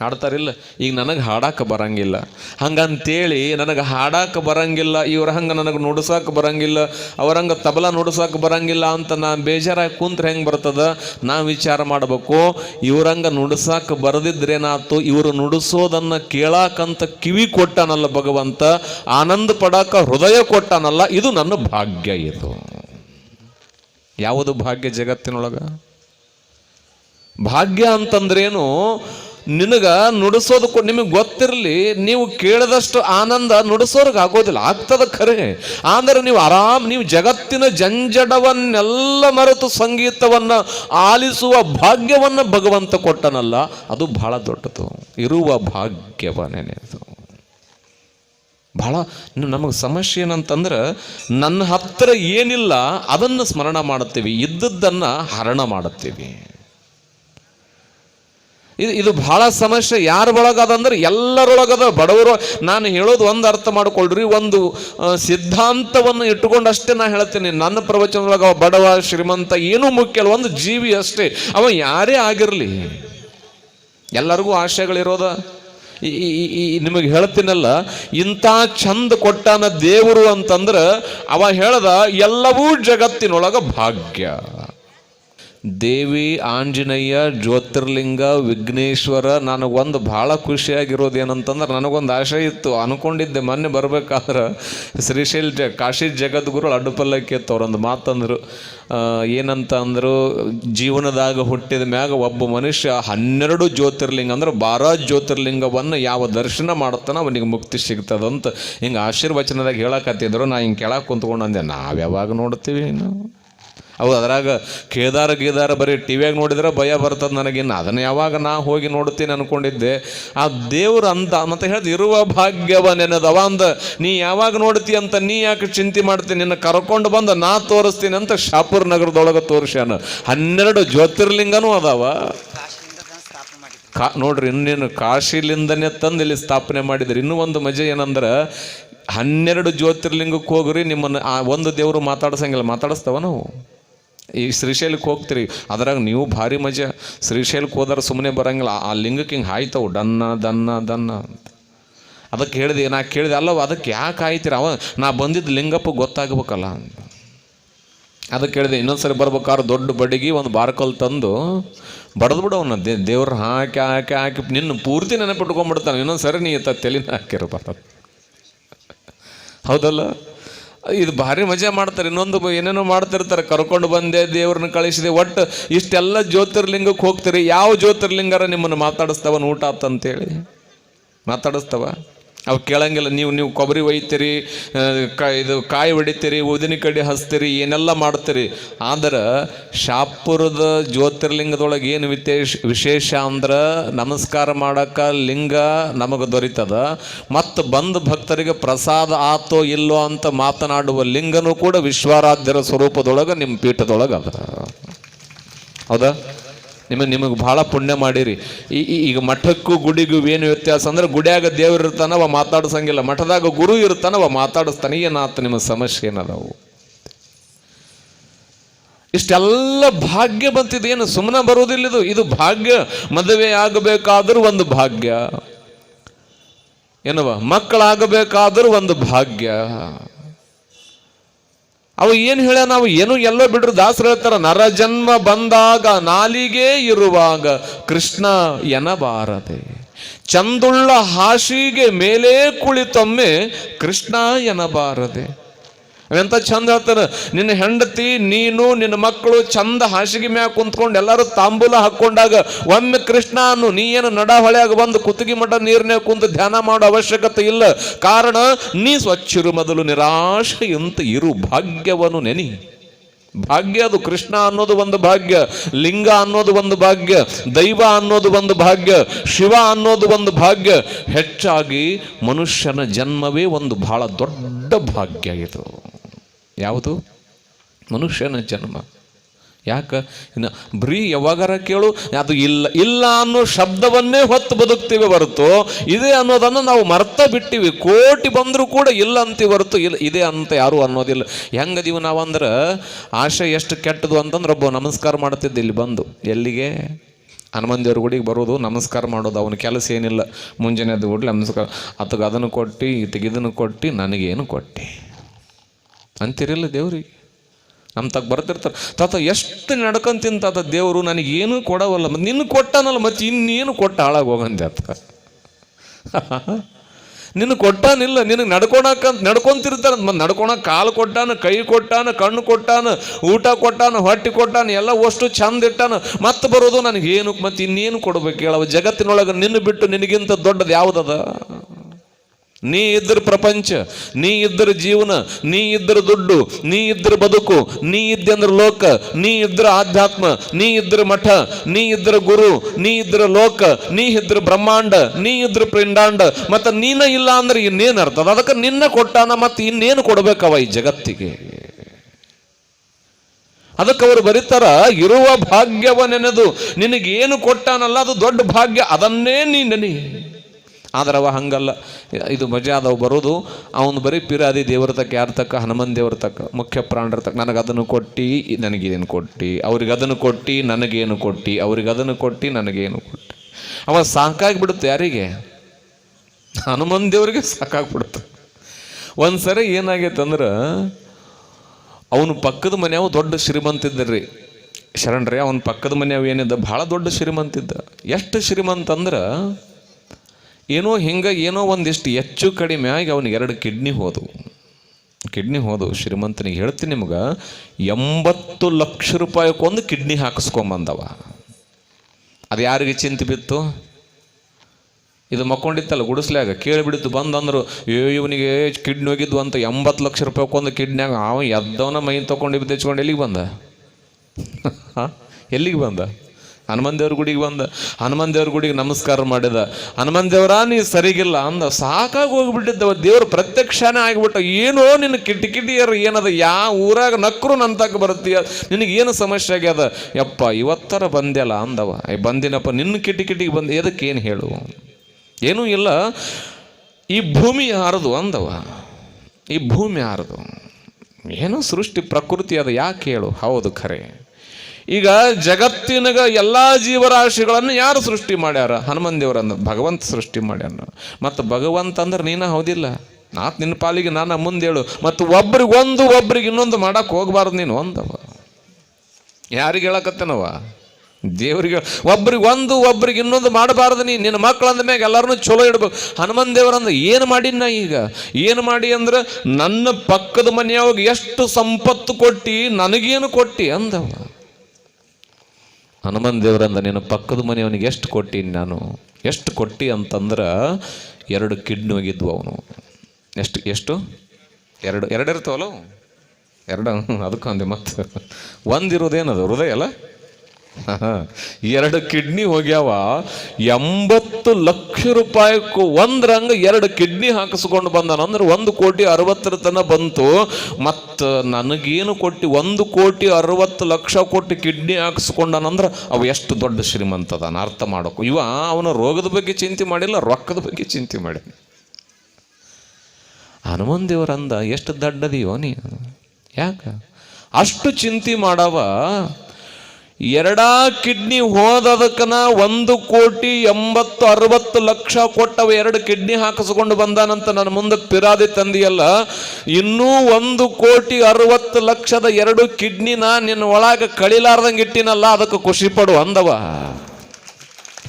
ಹಾಡ್ತಾರಿಲ್ಲ, ಈಗ ನನಗೆ ಹಾಡಕ್ಕೆ ಬರಂಗಿಲ್ಲ. ಹಂಗಂತೇಳಿ ನನಗೆ ಹಾಡಕ್ಕೆ ಬರಂಗಿಲ್ಲ, ಇವ್ರ ಹಂಗೆ ನನಗೆ ನುಡ್ಸೋಕೆ ಬರಂಗಿಲ್ಲ ಅವ್ರಂಗೆ ತಬಲ ನುಡ್ಸೋಕೆ ಬರಂಗಿಲ್ಲ ಅಂತ ನಾನು ಬೇಜಾರಾಗಿ ಕುಂತ್ರೆ ಹೆಂಗೆ ಬರ್ತದೆ? ನಾ ವಿಚಾರ ಮಾಡಬೇಕು ಇವ್ರಂಗೆ ನುಡ್ಸೋಕೆ ಬರದಿದ್ರೇನಾಯ್ತು ಇವರು ನುಡಿಸೋದನ್ನು ಕೇಳಾಕಂತ ಕಿವಿ ಕೊಟ್ಟಾನಲ್ಲ ಭಗವಂತ, ಆನಂದ ಪಡಾಕ ಹೃದಯ ಕೊಟ್ಟಾನಲ್ಲ, ಇದು ನನ್ನ ಭಾಗ್ಯ ಇದು. ಯಾವುದು ಭಾಗ್ಯ ಜಗತ್ತಿನೊಳಗೆ? ಭಾಗ್ಯ ಅಂತಂದ್ರೇನು ನಿನಗ ನುಡಿಸೋದು ಕೊ- ನಿಮಗೆ ಗೊತ್ತಿರಲಿ, ನೀವು ಕೇಳಿದಷ್ಟು ಆನಂದ ನುಡಿಸೋರ್ಗೆ ಆಗೋದಿಲ್ಲ. ಆಗ್ತದ ಖರೆ. ಆದರೆ ನೀವು ಆರಾಮ್, ನೀವು ಜಗತ್ತಿನ ಜಂಜಡವನ್ನೆಲ್ಲ ಮರೆತು ಸಂಗೀತವನ್ನ ಆಲಿಸುವ ಭಾಗ್ಯವನ್ನ ಭಗವಂತ ಕೊಟ್ಟನಲ್ಲ, ಅದು ಬಹಳ ದೊಡ್ಡದು. ಇರುವ ಭಾಗ್ಯವ ನೆನೆದು ಬಹಳ ನಮಗೆ ಸಮಸ್ಯೆ ಏನಂತಂದ್ರೆ, ನನ್ನ ಹತ್ರ ಏನಿಲ್ಲ, ಅದನ್ನು ಸ್ಮರಣ ಮಾಡುತ್ತೀವಿ. ಇದ್ದದ್ದನ್ನು ಹರಣ ಮಾಡುತ್ತೀವಿ. ಇದು ಇದು ಬಹಳ ಸಮಸ್ಯೆ. ಯಾರ ಒಳಗದಂದ್ರೆ ಎಲ್ಲರೊಳಗದ ಬಡವರು. ನಾನು ಹೇಳೋದು ಒಂದು ಅರ್ಥ ಮಾಡ್ಕೊಳ್ರಿ. ಒಂದು ಸಿದ್ಧಾಂತವನ್ನು ಇಟ್ಟುಕೊಂಡು ಅಷ್ಟೇ ನಾ ಹೇಳ್ತೀನಿ. ನನ್ನ ಪ್ರವಚನದೊಳಗೆ ಅವ ಬಡವ, ಶ್ರೀಮಂತ ಏನೂ ಮುಖ್ಯ ಅಲ್ಲ. ಒಂದು ಜೀವಿ ಅಷ್ಟೇ. ಅವ ಯಾರೇ ಆಗಿರಲಿ, ಎಲ್ಲರಿಗೂ ಆಶಯಗಳಿರೋದ ಈ ನಿಮಗೆ ಹೇಳ್ತೀನಲ್ಲ, ಇಂಥ ಚಂದ ಕೊಟ್ಟಾನ ದೇವರು ಅಂತಂದ್ರೆ ಅವ ಹೇಳ್ದ ಎಲ್ಲವೂ ಜಗತ್ತಿನೊಳಗ ಭಾಗ್ಯ. ದೇವಿ, ಆಂಜನೇಯ, ಜ್ಯೋತಿರ್ಲಿಂಗ, ವಿಘ್ನೇಶ್ವರ, ನನಗೊಂದು ಭಾಳ ಖುಷಿಯಾಗಿರೋದು ಏನಂತಂದ್ರೆ ನನಗೊಂದು ಆಶೆ ಇತ್ತು. ಅಂದ್ಕೊಂಡಿದ್ದೆ ಮೊನ್ನೆ ಬರಬೇಕಾದ್ರೆ ಶ್ರೀಶೈಲ್ ಜ ಕಾಶಿ ಜಗದ್ಗುರು ಅಡ್ಡುಪಲ್ಲಕ್ಕಿ ಅವ್ರೊಂದು ಮಾತಂದರು. ಏನಂತ ಅಂದರು ಜೀವನದಾಗ ಹುಟ್ಟಿದ ಮ್ಯಾಗ ಒಬ್ಬ ಮನುಷ್ಯ ಹನ್ನೆರಡು ಜ್ಯೋತಿರ್ಲಿಂಗ ಅಂದ್ರೆ ಬಾರ ಜ್ಯೋತಿರ್ಲಿಂಗವನ್ನು ಯಾವ ದರ್ಶನ ಮಾಡ್ತಾನ ಅವನಿಗೆ ಮುಕ್ತಿ ಸಿಗ್ತದಂತ ಹಿಂಗೆ ಆಶೀರ್ವಚನದಾಗ ಹೇಳಕತ್ತಿದ್ರು. ನಾ ಹಿಂಗೆ ಕೆಳಗೆ ಕುಂತ್ಕೊಂಡು ಅಂದೆ, ನಾವು ಯಾವಾಗ ನೋಡ್ತೀವಿ ನಾವು ಅವು ಅದ್ರಾಗ ಕೇದಾರ ಗೀದಾರ ಬರೀ ಟಿವಿಯಾಗ ನೋಡಿದ್ರೆ ಭಯ ಬರ್ತದೆ ನನಗಿನ್ನು. ಅದನ್ನು ಯಾವಾಗ ನಾ ಹೋಗಿ ನೋಡ್ತೀನಿ ಅನ್ಕೊಂಡಿದ್ದೆ. ಆ ದೇವ್ರು ಅಂತ, ಮತ್ತೆ ಹೇಳ್ದು, ಇರುವ ಭಾಗ್ಯವ ನೆನದವ ಅಂದ. ನೀ ಯಾವಾಗ ನೋಡ್ತಿ ಅಂತ ನೀ ಯಾಕೆ ಚಿಂತೆ ಮಾಡ್ತೀನಿ ನಿನ್ನ ಕರ್ಕೊಂಡು ಬಂದು ನಾ ತೋರಿಸ್ತೀನಿ ಅಂತ ಶಾಪುರ್ ನಗರದೊಳಗೆ ತೋರಿಸ್ಯಾನ. ಹನ್ನೆರಡು ಜ್ಯೋತಿರ್ಲಿಂಗನೂ ಅದಾವ. ಕಾ, ನೋಡ್ರಿ, ಇನ್ನೇನು ಕಾಶಿಲಿಂದನೇ ತಂದು ಇಲ್ಲಿ ಸ್ಥಾಪನೆ ಮಾಡಿದ್ರಿ. ಇನ್ನೂ ಒಂದು ಮಜೆ ಏನಂದ್ರೆ, ಹನ್ನೆರಡು ಜ್ಯೋತಿರ್ಲಿಂಗಕ್ಕೆ ಹೋಗ್ರಿ, ನಿಮ್ಮನ್ನು ಆ ಒಂದು ದೇವರು ಮಾತಾಡ್ಸಂಗಿಲ್ಲ. ಮಾತಾಡಿಸ್ತಾವ ನಾವು? ಈ ಶ್ರೀಶೈಲಕ್ಕೆ ಹೋಗ್ತೀರಿ. ಅದ್ರಾಗ ನೀವು ಭಾರಿ ಮಜಾ. ಶ್ರೀಶೈಲಕ್ಕೆ ಹೋದ್ರೆ ಸುಮ್ಮನೆ ಬರಂಗಿಲ್ಲ. ಆ ಲಿಂಗಕ್ಕೆ ಹಿಂಗೆ ಹಾಯ್ತವು. ಡನ್ನ ದನ್ನ ದನ್ನ ಅಂತ. ಅದಕ್ಕೆ ಹೇಳಿದೆ, ನಾ ಕೇಳಿದೆ ಅಲ್ಲ ಅದಕ್ಕೆ ಯಾಕೆ ಆಯ್ತೀರ ಅವ, ನಾ ಬಂದಿದ್ದು ಲಿಂಗಪ್ಪ ಗೊತ್ತಾಗಬೇಕಲ್ಲ ಅಂತ. ಅದಕ್ಕೆ ಹೇಳಿದೆ ಇನ್ನೊಂದು ಸರಿ ಬರ್ಬೇಕಾದ್ರೆ ದೊಡ್ಡ ಬಡಿಗೆ ಒಂದು ಬಾರ್ಕಲ್ ತಂದು ಬಡದು ಬಿಡು ಅವನ್ನ ದೇ, ದೇವ್ರ ಹಾಕಿ ಹಾಕಿ ಹಾಕಿ, ನಿನ್ನ ಪೂರ್ತಿ ನೆನಪಿಟ್ಕೊಂಡ್ಬಿಡ್ತಾನೆ ಇನ್ನೊಂದು ಸರಿ ನೀ ತಲೆನ ಹಾಕಿರಬಾರ್ದು ಹೌದಲ್ಲ? ಇದು ಭಾರಿ ಮಜಾ ಮಾಡ್ತಾರೆ, ಇನ್ನೊಂದು ಏನೇನೋ ಮಾಡ್ತಿರ್ತಾರೆ. ಕರ್ಕೊಂಡು ಬಂದೆ, ದೇವ್ರನ್ನ ಕಳಿಸಿದೆ. ಒಟ್ಟು ಇಷ್ಟೆಲ್ಲ ಜ್ಯೋತಿರ್ಲಿಂಗಕ್ಕೆ ಹೋಗ್ತೀರಿ, ಯಾವ ಜ್ಯೋತಿರ್ಲಿಂಗಾರ ನಿಮ್ಮನ್ನು ಮಾತಾಡಿಸ್ತಾವ? ಊಟ ಆತಂತೇಳಿ ಮಾತಾಡಿಸ್ತಾವ? ಅವು ಕೇಳಂಗಿಲ್ಲ. ನೀವು ನೀವು ಕೊಬ್ಬರಿ ಒಯ್ತೀರಿ ಕ, ಇದು ಕಾಯಿ ಹೊಡಿತೀರಿ ಊದಿನ ಕಡ್ಡಿ ಹಚ್ತೀರಿ, ಏನೆಲ್ಲ ಮಾಡ್ತೀರಿ. ಆದ್ರೆ ಶಾಪುರದ ಜ್ಯೋತಿರ್ಲಿಂಗದೊಳಗೆ ಏನು ವಿಶೇಷ ವಿಶೇಷ ಅಂದ್ರೆ ನಮಸ್ಕಾರ ಮಾಡಕ್ಕೆ ಲಿಂಗ ನಮಗೆ ದೊರೀತದ. ಮತ್ತು ಬಂದ ಭಕ್ತರಿಗೆ ಪ್ರಸಾದ ಆತೋ ಇಲ್ಲೋ ಅಂತ ಮಾತನಾಡುವ ಲಿಂಗನೂ ಕೂಡ ವಿಶ್ವಾರಾಧ್ಯರ ಸ್ವರೂಪದೊಳಗೆ ನಿಮ್ಮ ಪೀಠದೊಳಗೆ ಅದ. ಹೌದಾ? ನಿಮಗೆ ನಿಮಗೆ ಭಾಳ ಪುಣ್ಯ ಮಾಡಿರಿ. ಈ ಈಗ ಮಠಕ್ಕೂ ಗುಡಿಗೂ ಏನು ವ್ಯತ್ಯಾಸ ಅಂದ್ರೆ ಗುಡಿಯಾಗ ದೇವ್ರು ಇರ್ತಾನ, ಅವ ಮಾತಾಡ್ಸಂಗಿಲ್ಲ. ಮಠದಾಗ ಗುರು ಇರ್ತಾನ, ಅವ ಮಾತಾಡಿಸ್ತಾನೆ. ಏನಾತ ನಿಮ್ಮ ಸಮಸ್ಯೆ ಏನದಾವು? ಇಷ್ಟೆಲ್ಲ ಭಾಗ್ಯ ಬಂತಿದೆ. ಏನು ಸುಮ್ಮನೆ ಬರುವುದಿಲ್ಲ ಇದು. ಇದು ಭಾಗ್ಯ. ಮದುವೆ ಆಗಬೇಕಾದ್ರೂ ಒಂದು ಭಾಗ್ಯ. ಏನವ ಮಕ್ಕಳಾಗಬೇಕಾದ್ರೂ ಒಂದು ಭಾಗ್ಯ. ಅವ ಏನು ಹೇಳ ನಾವು ಏನು ಎಲ್ಲೋ ಬಿಡ್ರು ದಾಸರು ಹೇಳ್ತಾರ, ನರ ಜನ್ಮ ಬಂದಾಗ ನಾಲಿಗೆ ಇರುವಾಗ ಕೃಷ್ಣ ಎನಬಾರದೆ. ಚಂದುಳ್ಳ ಹಾಸಿಗೆ ಮೇಲೆ ಕುಳಿತೊಮ್ಮೆ ಕೃಷ್ಣ ಎನಬಾರದೆ. ಅವೆಂತ ಚಂದ ಹೇಳ್ತಾರ, ನಿನ್ನ ಹೆಂಡತಿ, ನೀನು, ನಿನ್ನ ಮಕ್ಕಳು ಚಂದ ಹಾಸಿಗೆ ಮ್ಯಾಗ ಕುಂತ್ಕೊಂಡು ಎಲ್ಲರೂ ತಾಂಬೂಲ ಹಾಕೊಂಡಾಗ ಒಮ್ಮೆ ಕೃಷ್ಣ ಅನ್ನು ನೀ ಏನು ನಡ ಹೊಳೆಯಾಗ ಬಂದು ಕುತ್ತಿಗೆ ಮಠ ನೀರ್ನ್ಯಾಗ ಕುಂತು ಧ್ಯಾನ ಮಾಡೋ ಅವಶ್ಯಕತೆ ಇಲ್ಲ. ಕಾರಣ, ನೀ ಸ್ವಚ್ಛರು ಮೊದಲು ನಿರಾಶೆಯಂತ ಇರು ಭಾಗ್ಯವನ್ನು ನೆನಿ. ಭಾಗ್ಯ ಅದು ಕೃಷ್ಣ ಅನ್ನೋದು ಒಂದು ಭಾಗ್ಯ, ಲಿಂಗ ಅನ್ನೋದು ಒಂದು ಭಾಗ್ಯ, ದೈವ ಅನ್ನೋದು ಒಂದು ಭಾಗ್ಯ, ಶಿವ ಅನ್ನೋದು ಒಂದು ಭಾಗ್ಯ. ಹೆಚ್ಚಾಗಿ ಮನುಷ್ಯನ ಜನ್ಮವೇ ಒಂದು ಬಹಳ ದೊಡ್ಡ ಭಾಗ್ಯ ಇದು. ಯಾವುದು? ಮನುಷ್ಯನ ಜನ್ಮ. ಯಾಕ? ಇನ್ನು ಬರೀ ಯಾವಾಗಾರ ಕೇಳು, ಅದು ಇಲ್ಲ ಇಲ್ಲ ಅನ್ನೋ ಶಬ್ದವನ್ನೇ ಹೊತ್ತು ಬದುಕ್ತೀವಿ ಹೊರತು, ಇದೆ ಅನ್ನೋದನ್ನು ನಾವು ಮರ್ತ ಬಿಟ್ಟಿವಿ, ಕೋಟಿ ಬಂದರೂ ಕೂಡ ಇಲ್ಲ ಅಂತೀವಿ ಹೊರತು, ಇಲ್ಲ, ಇದೆ ಅಂತ ಯಾರು ಅನ್ನೋದಿಲ್ಲ. ಹೆಂಗದೀವಿ ನಾವು ಅಂದ್ರೆ ಆಶೆ ಎಷ್ಟು ಕೆಟ್ಟದು ಅಂತಂದ್ರೆ ಒಬ್ಬ ನಮಸ್ಕಾರ ಮಾಡ್ತಿದ್ದ ಇಲ್ಲಿ ಬಂದು, ಎಲ್ಲಿಗೆ? ಹನುಮಂತ ದೇವ್ರ ಗುಡಿಗೆ ಬರೋದು, ನಮಸ್ಕಾರ ಮಾಡೋದು, ಅವನ ಕೆಲಸ ಏನಿಲ್ಲ, ಮುಂಜಾನೆ ಅದು ಕೂಡಲೇ ನಮಸ್ಕಾರ ಅದಕ್ಕೆ ಅದನ್ನು ಕೊಟ್ಟು ಇದನ್ನು ಕೊಟ್ಟು, ನನಗೇನು ಕೊಟ್ಟು? ಅಂತಿರಲ್ಲ ದೇವ್ರಿಗೆ. ನಮ್ಮ ತಗ ಬರ್ತಿರ್ತಾರೆ ತಾತ, ಎಷ್ಟು ನಡ್ಕೊಂತಿಂತ ತಾತ ದೇವರು, ನನಗೇನು ಕೊಡವಲ್ಲ. ಮತ್ತು ನಿನ್ನ ಕೊಟ್ಟಾನಲ್ಲ, ಮತ್ತು ಇನ್ನೇನು ಕೊಟ್ಟ ಹಾಳಾಗಿ ಹೋಗಂದೆ ಆತ ನಿನ್ನ ಕೊಟ್ಟಾನಿಲ್ಲ, ನಿನಗೆ ನಡ್ಕೊಳಕ ನಡ್ಕೊಂತಿರ್ತಾರ. ಮತ್ತು ನಡ್ಕೊಳಕ್ಕೆ ಕಾಲು ಕೊಟ್ಟಾನ, ಕೈ ಕೊಟ್ಟಾನ, ಕಣ್ಣು ಕೊಟ್ಟಾನ, ಊಟ ಕೊಟ್ಟಾನ, ಹೊಟ್ಟೆ ಕೊಟ್ಟಾನ, ಎಲ್ಲ ಅಷ್ಟು ಚಂದ ಇಟ್ಟಾನ. ಮತ್ತೆ ಬರೋದು ನನಗೇನು, ಮತ್ತು ಇನ್ನೇನು ಕೊಡ್ಬೇಕು ಹೇಳವ ಜಗತ್ತಿನೊಳಗೆ ನಿನ್ನ ಬಿಟ್ಟು ನಿನಗಿಂತ ದೊಡ್ಡದು ಯಾವುದದ? ನೀ ಇದ್ರ ಪ್ರಪಂಚ ನೀ ಇದ್ರ ಜೀವನ ನೀ ಇದ್ರ ದುಡ್ಡು ನೀ ಇದ್ರ ಬದುಕು ನೀ ಇದ್ದಂದ್ರ ಲೋಕ ನೀ ಇದ್ರ ಆಧ್ಯಾತ್ಮ ನೀ ಇದ್ರ ಮಠ ನೀ ಇದ್ರ ಗುರು ನೀ ಇದ್ರ ಲೋಕ ನೀ ಇದ್ರ ಬ್ರಹ್ಮಾಂಡ ನೀ ಇದ್ರ ಪಿಂಡಾಂಡ ಮತ್ತ ನೀನ ಇಲ್ಲ ಅಂದ್ರೆ ಇನ್ನೇನು ಅರ್ಥದ ಅದಕ್ಕೆ ನಿನ್ನ ಕೊಟ್ಟಾನ ಮತ್ತೆ ಇನ್ನೇನು ಕೊಡ್ಬೇಕವ ಈ ಜಗತ್ತಿಗೆ ಅದಕ್ಕೆ ಅವರು ಬರೀತಾರ ಇರುವ ಭಾಗ್ಯವ ನೆನೆದು ನಿನಗೇನು ಕೊಟ್ಟಾನಲ್ಲ ಅದು ದೊಡ್ಡ ಭಾಗ್ಯ ಅದನ್ನೇ ನೀ ನೆನೆ ಆದ್ರೆ ಅವ ಹಂಗಲ್ಲ. ಇದು ಮಜಾ ಅದಾವ ಬರೋದು, ಅವನು ಬರೀ ಪಿರಾದಿ ದೇವರ ತಕ್ಕ, ಯಾರ ತಕ್ಕ? ಹನುಮನ್ ದೇವ್ರ ತಕ್ಕ, ಮುಖ್ಯ ಪ್ರಾಣರ ನನಗೆ ಅದನ್ನು ಕೊಟ್ಟು, ನನಗೇನು ಕೊಟ್ಟು? ಅವ್ರಿಗೆ ಅದನ್ನು ಕೊಟ್ಟು, ನನಗೇನು ಕೊಟ್ಟು? ಅವ್ರಿಗೆ ಅದನ್ನು ಕೊಟ್ಟು, ನನಗೇನು ಕೊಟ್ಟು? ಅವ ಸಾಕಾಗಿಬಿಡುತ್ತೆ ಯಾರಿಗೆ? ಹನುಮನ್ ದೇವ್ರಿಗೆ ಸಾಕಾಗ್ಬಿಡುತ್ತೆ. ಒಂದು ಸರಿ ಏನಾಗೈತೆ ಅಂದ್ರೆ, ಅವನು ಪಕ್ಕದ ಮನೆಯವ ದೊಡ್ಡ ಶ್ರೀಮಂತ ಇದ್ದರ್ರಿ ಶರಣ್ರಿ, ಅವನ ಪಕ್ಕದ ಮನೆಯವ ಏನಿದ್ದ? ಭಾಳ ದೊಡ್ಡ ಶ್ರೀಮಂತ ಇದ್ದ. ಎಷ್ಟು ಶ್ರೀಮಂತ ಅಂದ್ರೆ ಏನೋ ಹಿಂಗೆ ಏನೋ ಒಂದಿಷ್ಟು ಹೆಚ್ಚು ಕಡಿಮೆ ಆಗಿ ಅವನಿಗೆ ಎರಡು ಕಿಡ್ನಿ ಹೋದವು. ಕಿಡ್ನಿ ಹೋದವು. ಶ್ರೀಮಂತನಿಗೆ ಹೇಳ್ತೀನಿ ನಿಮ್ಗೆ, ಎಂಬತ್ತು ಲಕ್ಷ ರೂಪಾಯಿಗೊಂದು ಕಿಡ್ನಿ ಹಾಕಿಸ್ಕೊಂಬಂದವ. ಅದು ಯಾರಿಗೆ ಚಿಂತೆ ಬಿತ್ತು? ಇದು ಮಕ್ಕೊಂಡಿತ್ತಲ್ಲ ಗುಡಿಸ್ಲಾಗ ಕೇಳಿಬಿಡಿತು, ಬಂದಂದ್ರು ಏ ಇವನಿಗೆ ಕಿಡ್ನಿ ಹೋಗಿದ್ವು ಅಂತ ಎಂಬತ್ತು ಲಕ್ಷ ರೂಪಾಯಿಗೊಂದು ಕಿಡ್ನ್ಯಾಗ ಅವ ಎದ್ದವನ ಮೈ ತೊಗೊಂಡು ತೆಚ್ಕೊಂಡು ಎಲ್ಲಿಗೆ ಬಂದ? ಎಲ್ಲಿಗೆ ಬಂದ? ಹನುಮನ್ ದೇವ್ರ ಗುಡಿಗೆ ಬಂದ. ಹನುಮಾನ್ ದೇವ್ರ ಗುಡಿಗೆ ನಮಸ್ಕಾರ ಮಾಡಿದ. ಹನುಮಾನ್ ದೇವ್ರ ನೀ ಸರಿಗಿಲ್ಲ ಅಂದ. ಸಾಕಾಗಿ ಹೋಗ್ಬಿಟ್ಟಿದ್ದವ. ದೇವ್ರ ಪ್ರತ್ಯಕ್ಷನೇ ಆಗಿಬಿಟ್ಟ. ಏನೋ ನಿನ್ನ ಕಿಟಿ ಕಿಟಿಯರು ಏನದ? ಯಾವ ಊರಾಗ ನಕ್ರು ನನ್ನ ತಕ್ಕ ಬರುತ್ತೀಯ? ನಿನಗೆ ಏನು ಸಮಸ್ಯೆ ಆಗ್ಯದ? ಯಪ್ಪ, ಇವತ್ತರ ಬಂದ್ಯಲ್ಲ ಅಂದವ. ಐ ಬಂದಿನಪ್ಪ, ನಿನ್ನ ಕಿಟಕಿಟಿಗೆ ಬಂದ. ಏನು ಹೇಳು? ಏನೂ ಇಲ್ಲ. ಈ ಭೂಮಿ ಯಾರದು ಅಂದವ. ಈ ಭೂಮಿ ಯಾರದು ಏನೋ ಸೃಷ್ಟಿ ಪ್ರಕೃತಿ ಅದು. ಯಾಕೆ ಹೇಳು? ಹೌದು, ಖರೆ. ಈಗ ಜಗತ್ತಿನಗ ಎಲ್ಲ ಜೀವರಾಶಿಗಳನ್ನು ಯಾರು ಸೃಷ್ಟಿ ಮಾಡ್ಯಾರ? ಹನುಮನ್ ದೇವರನ್ನ ಭಗವಂತ ಸೃಷ್ಟಿ ಮಾಡ್ಯಾನ ಮತ್ತು ಭಗವಂತ ಅಂದ್ರೆ ನೀನ ಹೌದಿಲ್ಲ. ನಾತ್ ನಿನ್ನ ಪಾಲಿಗೆ ನಾನು ಮುಂದೆ ಹೇಳು. ಮತ್ತು ಒಬ್ರಿಗೆ ಒಂದು ಒಬ್ರಿಗೆ ಇನ್ನೊಂದು ಮಾಡಕ್ಕೆ ಹೋಗ್ಬಾರ್ದು ನೀನು ಒಂದವ ಯಾರಿಗೆ ಹೇಳಕತ್ತೇನವ? ದೇವರಿಗೆ ಒಬ್ರಿಗೆ ಒಂದು ಒಬ್ರಿಗೆ ಇನ್ನೊಂದು ಮಾಡಬಾರ್ದು ನೀ ನಿನ್ನ ಮಕ್ಕಳು ಅಂದ ಮ್ಯಾಗ ಎಲ್ಲರನ್ನೂ ಚಲೋ ಇಡ್ಬೇಕು. ಹನುಮನ್ ದೇವರಂದ ಏನು ಮಾಡಿನ ಈಗ? ಏನು ಮಾಡಿ ಅಂದ್ರೆ ನನ್ನ ಪಕ್ಕದ ಮನೆಯವಾಗ ಎಷ್ಟು ಸಂಪತ್ತು ಕೊಟ್ಟಿ, ನನಗೇನು ಕೊಟ್ಟಿ ಅಂದವ. ಹನುಮನ್ ದೇವರಂದ ನಿನ್ನ ಪಕ್ಕದ ಮನೆಯವನಿಗೆ ಎಷ್ಟು ಕೊಟ್ಟೀನಿ ನಾನು? ಎಷ್ಟು ಕೊಟ್ಟಿ ಅಂತಂದ್ರೆ ಎರಡು ಕಿಡ್ನಿ ಹೋಗಿದ್ವು ಅವನು. ಎಷ್ಟು ಎಷ್ಟು? ಎರಡು ಎರಡು ಇರ್ತಾವಲ್ಲ? ಎರಡು ಅದಕ್ಕೆ ಅಂದೆ ಮತ್ತೆ. ಒಂದಿರೋದೇನದು? ಹೃದಯ ಅಲ್ಲ? ಎರಡು ಕಿಡ್ನಿ ಹೋಗ್ಯಾವ, ಎಂಬತ್ತು ಲಕ್ಷ ರೂಪಾಯಿಗೂ ಒಂದ್ರಂಗ ಎರಡು ಕಿಡ್ನಿ ಹಾಕಿಸ್ಕೊಂಡು ಬಂದಾನ. ಅಂದ್ರೆ ಒಂದು ಕೋಟಿ ಅರವತ್ತರ ತನ ಬಂತು. ಮತ್ತು ನನಗೇನು ಕೊಟ್ಟು, ಒಂದು ಕೋಟಿ ಅರವತ್ತು ಲಕ್ಷ ಕೊಟ್ಟು ಕಿಡ್ನಿ ಹಾಕಿಸ್ಕೊಂಡಾನಂದ್ರೆ ಅವು ಎಷ್ಟು ದೊಡ್ಡ ಶ್ರೀಮಂತ ಅದಾನ. ಅರ್ಥ ಮಾಡೋಕು. ಇವ ಅವನ ರೋಗದ ಬಗ್ಗೆ ಚಿಂತೆ ಮಾಡಿಲ್ಲ, ರೊಕ್ಕದ ಬಗ್ಗೆ ಚಿಂತೆ ಮಾಡಿ ಹನುಮನ್ ದೇವರಂದ ಎಷ್ಟು ದಡ್ಡದಿಯೋ ನೀ ಯಾಕ? ಅಷ್ಟು ಚಿಂತೆ ಮಾಡವ. ಎರಡಾ ಕಿಡ್ನಿ ಹೋದದಕ್ಕನ ಒಂದು ಕೋಟಿ ಎಂಬತ್ತು ಅರವತ್ತು ಲಕ್ಷ ಕೊಟ್ಟವ ಎರಡು ಕಿಡ್ನಿ ಹಾಕಿಸ್ಕೊಂಡು ಬಂದಾನಂತ ನನ್ನ ಮುಂದೆ ಪಿರಾದಿ ತಂದಿಯಲ್ಲ, ಇನ್ನೂ ಒಂದು ಕೋಟಿ ಅರವತ್ತು ಲಕ್ಷದ ಎರಡು ಕಿಡ್ನಿನ ನಿನ್ನ ಒಳಗೆ ಕಳಿಲಾರ್ದಂಗೆ ಇಟ್ಟಿನಲ್ಲ, ಅದಕ್ಕೆ ಖುಷಿ ಪಡು ಅಂದವ.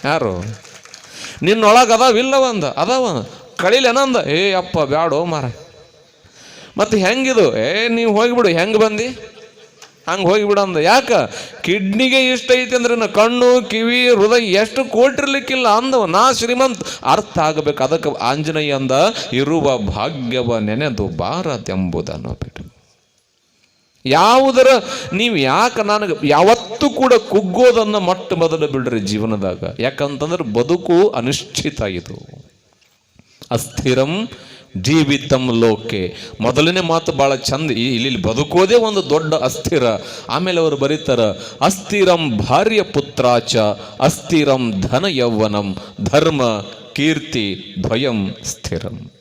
ಯಾರು? ನಿನ್ನೊಳಗೆ ಅದಾವಿಲ್ಲವ ಅಂದ. ಅದಾವ. ಕಳಿಲೇನಂದ ಏ ಅಪ್ಪ, ಬ್ಯಾಡೋ ಮಾರ ಮತ್ತೆ ಹೆಂಗಿದು? ಏ, ನೀವು ಹೋಗಿಬಿಡು ಹೆಂಗೆ ಬಂದಿ? ಹಂಗೆ ಹೋಗಿಬಿಡಂದ ಯಾಕೆ? ಕಿಡ್ನಿಗೆ ಇಷ್ಟ ಐತಿ ಅಂದ್ರೆ ಕಣ್ಣು, ಕಿವಿ, ಹೃದಯ ಎಷ್ಟು ಕೊಟ್ಟಿರ್ಲಿಕ್ಕಿಲ್ಲ ಅಂದವ. ನಾ ಶ್ರೀಮಂತ್. ಅರ್ಥ ಆಗಬೇಕು. ಅದಕ್ಕೆ ಆಂಜನೇಯ ಅಂದ, ಇರುವ ಭಾಗ್ಯವ ನೆನೆದು ಬಾರದೆಂಬುದನ್ನು ಬಿಟ್ಟು ಯಾವುದರ ನೀವು ಯಾಕೆ ನನಗೆ ಯಾವತ್ತೂ ಕೂಡ ಕುಗ್ಗೋದನ್ನು ಮೊಟ್ಟ ಮೊದಲು ಬಿಡ್ರಿ ಜೀವನದಾಗ. ಯಾಕಂತಂದ್ರೆ ಬದುಕು ಅನಿಶ್ಚಿತ ಇದು. ಅಸ್ಥಿರಂ ಜೀವಿತಂ ಲೋಕೆ. ಮೊದಲನೇ ಮಾತು ಭಾಳ ಚಂದ. ಇಲ್ಲಿ ಬದುಕೋದೇ ಒಂದು ದೊಡ್ಡ ಅಸ್ಥಿರ. ಆಮೇಲೆ ಅವರು ಬರೀತಾರ, ಅಸ್ಥಿರಂ ಭಾರ್ಯ ಪುತ್ರಾಚ, ಅಸ್ಥಿರಂ ಧನ ಯೌವನಂ ಧರ್ಮ ಕೀರ್ತಿ ದ್ವಯಂ ಸ್ಥಿರಂ.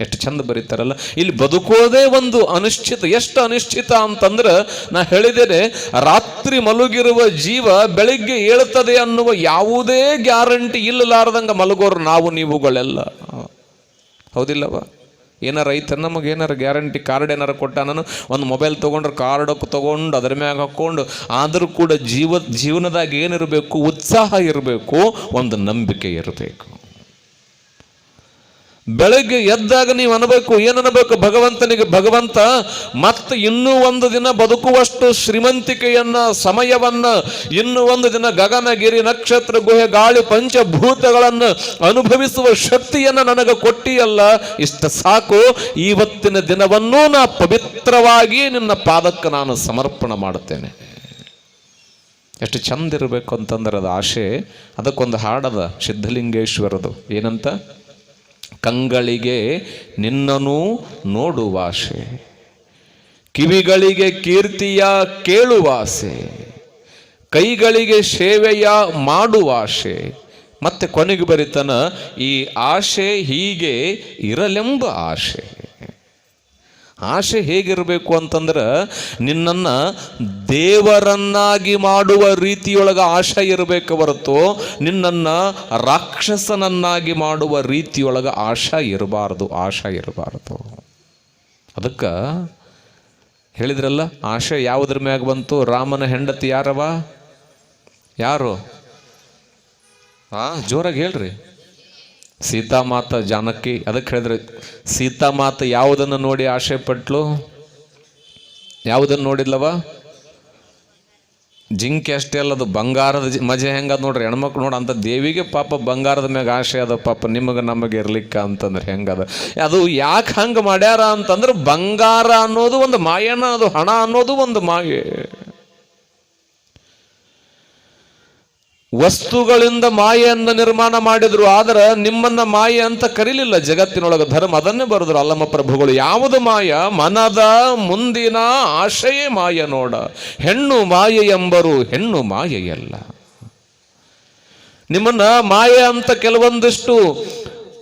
ಎಷ್ಟು ಚಂದ ಬರೀತಾರಲ್ಲ. ಇಲ್ಲಿ ಬದುಕೋದೇ ಒಂದು ಅನಿಶ್ಚಿತ. ಎಷ್ಟು ಅನಿಶ್ಚಿತ ಅಂತಂದ್ರೆ, ನಾ ಹೇಳಿದ್ದೇನೆ, ರಾತ್ರಿ ಮಲಗಿರುವ ಜೀವ ಬೆಳಿಗ್ಗೆ ಏಳ್ತದೆ ಅನ್ನುವ ಯಾವುದೇ ಗ್ಯಾರಂಟಿ ಇಲ್ಲಲಾರ್ದಂಗೆ ಮಲಗೋರು ನಾವು ನೀವುಗಳೆಲ್ಲ. ಹೌದಿಲ್ಲವ? ಏನಾರ ಐತ ನಮಗೆ ಏನಾರ ಗ್ಯಾರಂಟಿ ಕಾರ್ಡ್ ಏನಾರ ಕೊಟ್ಟ ನಾನು ಒಂದು ಮೊಬೈಲ್ ತೊಗೊಂಡ್ರೆ ಕಾರ್ಡ್ ತೊಗೊಂಡು ಅದ್ರ ಮ್ಯಾಗ ಹಾಕ್ಕೊಂಡು ಆದರೂ ಕೂಡ ಜೀವ, ಜೀವನದಾಗ ಏನಿರಬೇಕು, ಉತ್ಸಾಹ ಇರಬೇಕು, ಒಂದು ನಂಬಿಕೆ ಇರಬೇಕು. ಬೆಳಗ್ಗೆ ಎದ್ದಾಗ ನೀವು ಅನ್ಬೇಕು, ಏನು ಅನ್ಬೇಕು? ಭಗವಂತನಿಗೆ ಭಗವಂತ, ಮತ್ತೆ ಇನ್ನೂ ಒಂದು ದಿನ ಬದುಕುವಷ್ಟು ಶ್ರೀಮಂತಿಕೆಯನ್ನ, ಸಮಯವನ್ನ, ಇನ್ನೂ ಒಂದು ದಿನ ಗಗನಗಿರಿ ನಕ್ಷತ್ರ ಗುಹೆ ಗಾಳಿ ಪಂಚಭೂತಗಳನ್ನು ಅನುಭವಿಸುವ ಶಕ್ತಿಯನ್ನ ನನಗೆ ಕೊಟ್ಟಿಯಲ್ಲ, ಇಷ್ಟ ಸಾಕು. ಇವತ್ತಿನ ದಿನವನ್ನೂ ನಾ ಪವಿತ್ರವಾಗಿ ನಿನ್ನ ಪಾದಕ್ಕೆ ನಾನು ಸಮರ್ಪಣೆ ಮಾಡುತ್ತೇನೆ. ಎಷ್ಟು ಚಂದ ಇರಬೇಕು ಅಂತಂದ್ರೆ ಅದು ಆಶೆ. ಅದಕ್ಕೊಂದು ಹಾಡದ ಸಿದ್ಧಲಿಂಗೇಶ್ವರದು ಏನಂತ? ಕಂಗಳಿಗೆ ನಿನ್ನನು ನೋಡುವ ಆಸೆ ಕಿವಿಗಳಿಗೆ ಕೀರ್ತಿಯ ಕೇಳುವ ಆಸೆ ಕೈಗಳಿಗೆ ಸೇವೆಯ ಮಾಡುವ ಆಸೆ ಮತ್ತೆ ಕೊನೆಗೆ ಬರಿತನ, ಈ ಆಶೆ ಹೀಗೆ ಇರಲೆಂಬ ಆಶೆ ಆಶೆ ಹೇಗಿರಬೇಕು ಅಂತಂದ್ರೆ ನಿನ್ನನ್ನು ದೇವರನ್ನಾಗಿ ಮಾಡುವ ರೀತಿಯೊಳಗೆ ಆಶೆ ಇರಬೇಕು ಹೊರತು ನಿನ್ನನ್ನು ರಾಕ್ಷಸನನ್ನಾಗಿ ಮಾಡುವ ರೀತಿಯೊಳಗೆ ಆಶೆ ಇರಬಾರ್ದು ಆಶೆ ಇರಬಾರ್ದು. ಅದಕ್ಕೆ ಹೇಳಿದ್ರಲ್ಲ, ಆಶೆ ಯಾವುದ್ರ ಮ್ಯಾಗ ಬಂತು? ರಾಮನ ಹೆಂಡತಿ ಯಾರವ? ಯಾರು? ಹಾಂ ಜೋರಾಗಿ ಹೇಳ್ರಿ. ಸೀತಾಮಾತ ಜಾನಕಿ, ಅದಕ್ಕೆ ಹೇಳಿದ್ರೆ ಸೀತಾಮಾತ ಯಾವುದನ್ನು ನೋಡಿ ಆಶೆ ಪಟ್ಲು ಯಾವುದನ್ನು ನೋಡಿದ್ಲವ? ಜಿಂಕೆ ಅಷ್ಟೇ ಅಲ್ಲ, ಅದು ಬಂಗಾರದ ಮಜೆ ಹೆಂಗದ ನೋಡ್ರಿ, ಹೆಣ್ಮಕ್ಳು ನೋಡ ಅಂತ ದೇವಿಗೆ ಪಾಪ ಬಂಗಾರದ ಮ್ಯಾಗ ಆಶೆ ಅದ, ಪಾಪ ನಿಮಗೆ ನಮಗೆ ಇರ್ಲಿಕ್ಕ ಅಂತಂದ್ರೆ ಹೆಂಗದ? ಅದು ಯಾಕೆ ಹಂಗೆ ಮಾಡ್ಯಾರ ಅಂತಂದ್ರೆ ಬಂಗಾರ ಅನ್ನೋದು ಒಂದು ಮಾಯನ, ಅದು ಹಣ ಅನ್ನೋದು ಒಂದು ಮಾಯೆ. ವಸ್ತುಗಳಿಂದ ಮಾಯೆಯನ್ನು ನಿರ್ಮಾಣ ಮಾಡಿದ್ರು, ಆದ್ರೆ ನಿಮ್ಮನ್ನ ಮಾಯೆ ಅಂತ ಕರೀಲಿಲ್ಲ ಜಗತ್ತಿನೊಳಗೆ. ಧರ್ಮ ಅದನ್ನೇ ಬರೆದ್ರು, ಅಲ್ಲಮ್ಮ ಪ್ರಭುಗಳು, ಯಾವುದು ಮಾಯ? ಮನದ ಮುಂದಿನ ಆಶಯೇ ಮಾಯ ನೋಡ. ಹೆಣ್ಣು ಮಾಯೆ ಎಂಬರು ಹೆಣ್ಣು ಮಾಯೆಯಲ್ಲ. ನಿಮ್ಮನ್ನ ಮಾಯೆ ಅಂತ ಕೆಲವೊಂದಿಷ್ಟು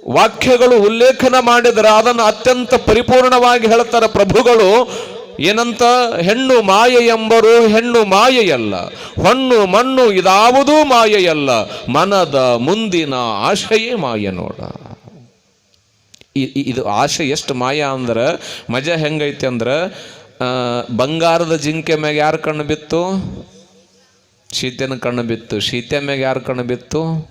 ವಾಕ್ಯಗಳು ಉಲ್ಲೇಖನ ಮಾಡಿದರೆ, ಅದನ್ನು ಅತ್ಯಂತ ಪರಿಪೂರ್ಣವಾಗಿ ಹೇಳ್ತಾರೆ ಪ್ರಭುಗಳು. ಏನಂತ? ಹೆಣ್ಣು ಮಾಯೆ ಎಂಬರು ಹೆಣ್ಣು ಮಾಯೆಯಲ್ಲ. ಹೊಣ್ಣು ಮಣ್ಣು ಇದಾವುದೂ ಮಾಯೆಯಲ್ಲ. ಮನದ ಮುಂದಿನ ಆಶಯೇ ಮಾಯ ನೋಡ. ಇದು ಆಶೆ ಎಷ್ಟು ಮಾಯ ಅಂದ್ರೆ, ಮಜಾ ಹೆಂಗೈತಿ ಅಂದ್ರೆ ಬಂಗಾರದ ಜಿಂಕೆ ಮ್ಯಾಗ ಯಾರು ಕಣ್ಣು ಬಿತ್ತು? ಶೀತೆನ ಕಣ್ಣು ಬಿತ್ತು. ಶೀತೆ ಮ್ಯಾಗ ಯಾರು ಕಣ್ಣು ಬಿತ್ತು?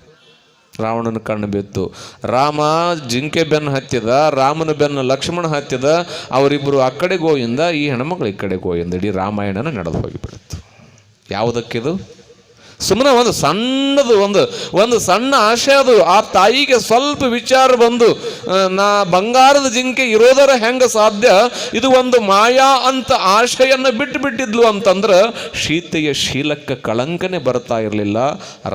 ರಾವಣನ ಕಣ್ಣು ಬಿತ್ತು. ರಾಮ ಜಿಂಕೆ ಬೆನ್ನು ಹತ್ತಿದ, ರಾಮನ ಬೆನ್ನು ಲಕ್ಷ್ಮಣ ಹತ್ತಿದ ಅವರಿಬ್ಬರು ಆ ಕಡೆ ಗೋಯಿಂದ ಈ ಹೆಣ್ಮಕ್ಳು ಈ ಕಡೆ ಗೋಯಿಂದ ಇಡೀ ರಾಮಾಯಣನ ನಡೆದು ಹೋಗಿಬಿಡುತ್ತೆ ಯಾವುದಕ್ಕಿದು? ಸುಮ್ಮನೆ ಒಂದು ಸಣ್ಣದು ಒಂದು ಒಂದು ಸಣ್ಣ ಆಶೆ ಅದು. ಆ ತಾಯಿಗೆ ಸ್ವಲ್ಪ ವಿಚಾರ ಬಂದು ನಾ ಬಂಗಾರದ ಜಿಂಕೆ ಇರೋದರ ಹೆಂಗ ಸಾಧ್ಯ? ಇದು ಒಂದು ಮಾಯಾ ಅಂತ ಆಶೆಯನ್ನು ಬಿಟ್ಟು ಬಿಟ್ಟಿದ್ಲು ಅಂತಂದ್ರೆ ಶೀತೆಯ ಶೀಲಕ್ಕೆ ಕಳಂಕನೆ ಬರ್ತಾ ಇರಲಿಲ್ಲ,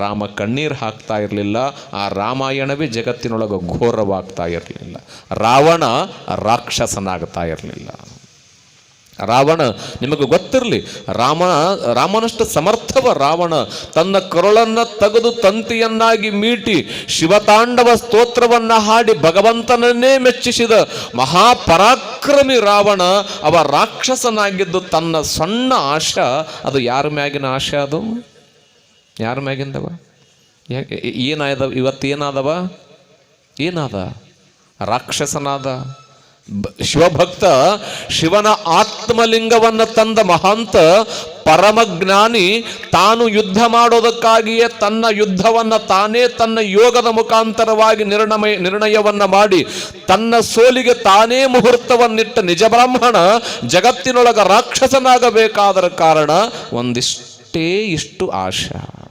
ರಾಮ ಕಣ್ಣೀರು ಹಾಕ್ತಾ ಇರಲಿಲ್ಲ, ಆ ರಾಮಾಯಣವೇ ಜಗತ್ತಿನೊಳಗೆ ಘೋರವಾಗ್ತಾ ಇರಲಿಲ್ಲ, ರಾವಣ ರಾಕ್ಷಸನಾಗ್ತಾ ಇರಲಿಲ್ಲ. ರಾವಣ, ನಿಮಗೆ ಗೊತ್ತಿರಲಿ, ರಾಮ, ರಾಮನಷ್ಟು ಸಮರ್ಥವ ರಾವಣ, ತನ್ನ ಕರುಳನ್ನ ತೆಗೆದು ತಂತಿಯನ್ನಾಗಿ ಮೀಟಿ ಶಿವತಾಂಡವ ಸ್ತೋತ್ರವನ್ನ ಹಾಡಿ ಭಗವಂತನನ್ನೇ ಮೆಚ್ಚಿಸಿದ ಮಹಾಪರಾಕ್ರಮಿ ರಾವಣ, ಅವ ರಾಕ್ಷಸನಾಗಿದ್ದು ತನ್ನ ಸಣ್ಣ ಆಶ, ಅದು ಯಾರ ಮ್ಯಾಗಿನ ಆಶೆ ಅದು? ಯಾರ ಮ್ಯಾಗಿಂದವ? ಯಾಕೆ ಇವತ್ತೇನಾದವ? ಏನಾದ? ರಾಕ್ಷಸನಾದ? ಶಿವಭಕ್ತ ಶಿವನ ಆತ್ಮಲಿಂಗವನ್ನು ತಂದ ಮಹಾಂತ ಪರಮಜ್ಞಾನಿ ತಾನು ಯುದ್ಧ ಮಾಡೋದಕ್ಕಾಗಿಯೇ ತನ್ನ ಯುದ್ಧವನ್ನು ತಾನೇ ತನ್ನ ಯೋಗದ ಮುಖಾಂತರವಾಗಿ ನಿರ್ಣಯ ನಿರ್ಣಯವನ್ನ ಮಾಡಿ ತನ್ನ ಸೋಲಿಗೆ ತಾನೇ ಮುಹೂರ್ತವನ್ನಿಟ್ಟ ನಿಜ ಬ್ರಾಹ್ಮಣ ಜಗತ್ತಿನೊಳಗ ರಾಕ್ಷಸನಾಗಬೇಕಾದರ ಕಾರಣ ಒಂದಿಷ್ಟೇ ಇಷ್ಟು ಆಶಾ.